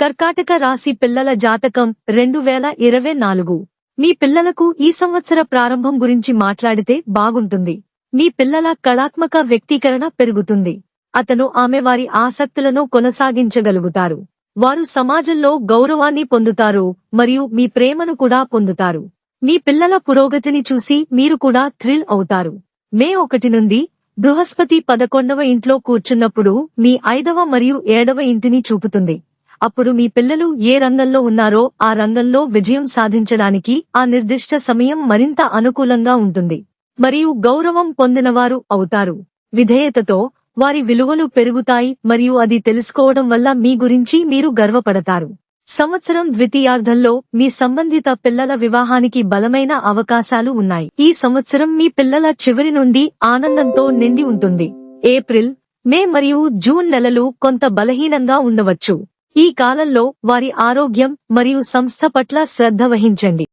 కర్కాటక రాశి పిల్లల జాతకం రెండు వేల ఇరవై నాలుగు. మీ పిల్లలకు ఈ సంవత్సర ప్రారంభం గురించి మాట్లాడితే బాగుంటుంది. మీ పిల్లల కళాత్మక వ్యక్తీకరణ పెరుగుతుంది. అతను ఆమె వారి ఆసక్తులను కొనసాగించగలుగుతారు. వారు సమాజంలో గౌరవాన్ని పొందుతారు మరియు మీ ప్రేమను కూడా పొందుతారు. మీ పిల్లల పురోగతిని చూసి మీరు కూడా థ్రిల్ అవుతారు. మే ఒకటి నుండి బృహస్పతి పదకొండవ ఇంట్లో కూర్చున్నప్పుడు మీ ఐదవ మరియు ఏడవ ఇంటిని చూపుతుంది. అప్పుడు మీ పిల్లలు ఏ రంగంలో ఉన్నారో ఆ రంగంలో విజయం సాధించడానికి ఆ నిర్దిష్ట సమయం మరింత అనుకూలంగా ఉంటుంది. మరియు గౌరవం పొందినవారు అవుతారు. విధేయతతో వారి విలువలు పెరుగుతాయి మరియు అది తెలుసుకోవడం వల్ల మీ గురించి మీరు గర్వపడతారు. సంవత్సరం ద్వితీయార్థంలో మీ సంబంధిత పిల్లల వివాహానికి బలమైన అవకాశాలు ఉన్నాయి. ఈ సంవత్సరం మీ పిల్లల చివరి నుండి ఆనందంతో నిండి ఉంటుంది. ఏప్రిల్ మే మరియు జూన్ నెలలు కొంత బలహీనంగా ఉండవచ్చు. ఈ కాలంలో వారి ఆరోగ్యం మరియు సంస్థ పట్ల శ్రద్ధ వహించండి.